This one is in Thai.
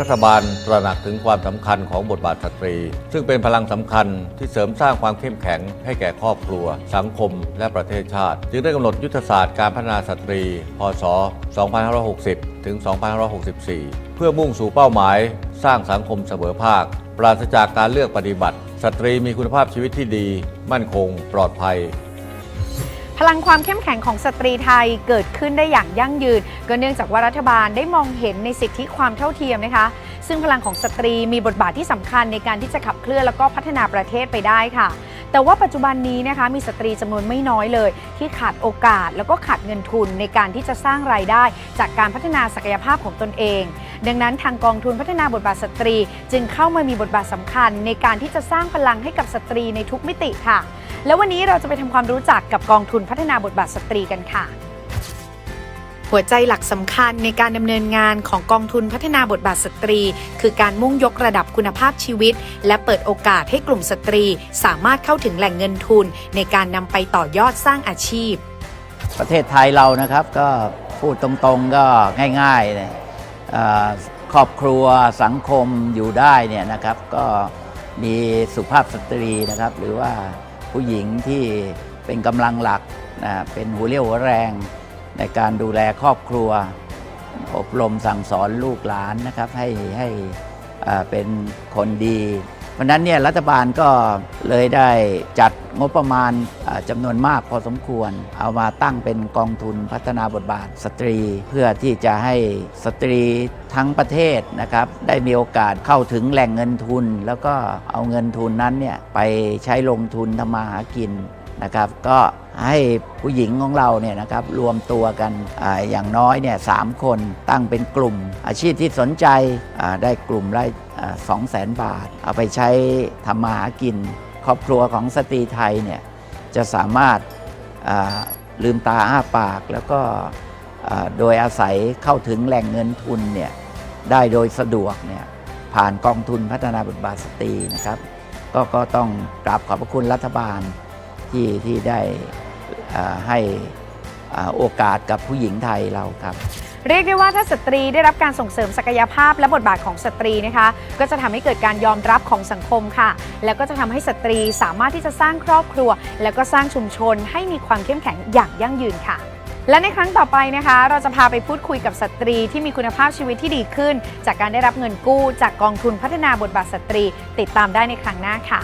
รัฐบาลตระหนักถึงความสำคัญของบทบาทสตรี ซึ่งเป็นพลังสำคัญที่เสริมสร้างความเข้มแข็งให้แก่ครอบครัว สังคม และประเทศชาติ จึงได้กำหนดยุทธศาสตร์การพัฒนาสตรี พศ 2560 ถึง 2564 เพื่อมุ่งสู่เป้าหมาย สร้างสังคมเสมอภาค ปราศจากการเลือกปฏิบัติ สตรีมีคุณภาพชีวิตที่ดี มั่นคง ปลอดภัย ลังความเข้มแข็งของสตรีไทยเกิดขึ้นได้อย่างยั่งยืน ก็เนื่องจากว่ารัฐบาลได้มองเห็นในสิทธิความเท่าเทียมนะคะ ซึ่งพลังของสตรีมีบทบาทที่สำคัญในการที่จะขับเคลื่อนแล้วก็พัฒนาประเทศไปได้ค่ะ แต่ว่าปัจจุบันนี้นะคะมีสตรีจำนวนไม่น้อยเลย ที่ขาดโอกาสแล้วก็ขาดเงินทุนในการที่จะสร้างรายได้ จากการพัฒนาศักยภาพของตนเอง ดังนั้นทางกองทุนพัฒนาบทบาทสตรี จึงเข้ามามีบทบาทสำคัญในการที่จะสร้างพลังให้กับสตรีในทุกมิติค่ะ แล้ววันนี้เราจะไปทำความรู้จักกับกองทุนพัฒนาบทบาทสตรีกันค่ะ หัวใจหลักสำคัญในการดำเนินงานของกองทุนพัฒนาบทบาทสตรี คือการมุ่งยกระดับคุณภาพชีวิต และเปิดโอกาสให้กลุ่มสตรี สามารถเข้าถึงแหล่งเงินทุน ในการนำไปต่อยอดสร้างอาชีพ ประเทศไทยเรานะครับก็พูดตรงๆก็ง่ายๆเลยเอ่อครอบครัวสังคมอยู่ได้เนี่ยนะครับ ก็มีสุภาพสตรีนะครับ หรือว่า ผู้หญิงที่เป็นกำลังหลักนะเป็นหัวเรี่ยวหัวแรงในการดูแลครอบครัว อบรมสั่งสอนลูกหลานนะครับให้ให้เป็นคนดี ราะนั้นเนี่ยรัฐบาลก็เลยได้จัดงบประมาณจำนวนมากพอสมควร เอามาตั้งเป็นกองทุนพัฒนาบทบาทสตรี เพื่อที่จะให้สตรีทั้งประเทศนะครับได้มีโอกาสเข้าถึงแหล่งเงินทุน แล้วก็เอาเงินทุนนั้นเนี่ยไปใช้ลงทุนทำมาหากิน นะครับก็ให้ผู้หญิงของเราเนี่ยนะครับรวมตัวกันออย่างน้อยเนี่ยสามคนตั้งเป็นกลุ่ม อาชีพที่สนใจได้กลุ่มละสองแสนบาท เอาไปใช้ทำมาหากิน ครอบครัวของสตรีไทยเนี่ยจะสามารถลืมตาอ้าปาก แล้วก็โดยอาศัยเข้าถึงแหล่งเงินทุนเนี่ยได้โดยสะดวกเนี่ยผ่านกองทุนพัฒนาบทบาทสตรีนะครับ ก็ก็ต้องกราบขอบพระคุณรัฐบาล ที่ที่ได้ให้โอกาสกับผู้หญิงไทยเราครับ เรียกได้ว่าถ้าสตรีได้รับการส่งเสริมศักยภาพและบทบาทของสตรีนะคะ ก็จะทำให้เกิดการยอมรับของสังคมค่ะ แล้วก็จะทำให้สตรีสามารถที่จะสร้างครอบครัว แล้วก็สร้างชุมชนให้มีความเข้มแข็งอย่างยั่งยืนค่ะและในครั้งต่อไปนะคะ เราจะพาไปพูดคุยกับสตรีที่มีคุณภาพชีวิตที่ดีขึ้น จากการได้รับเงินกู้ จากกองทุนพัฒนาบทบาทสตรี ติดตามได้ในครั้งหน้าค่ะ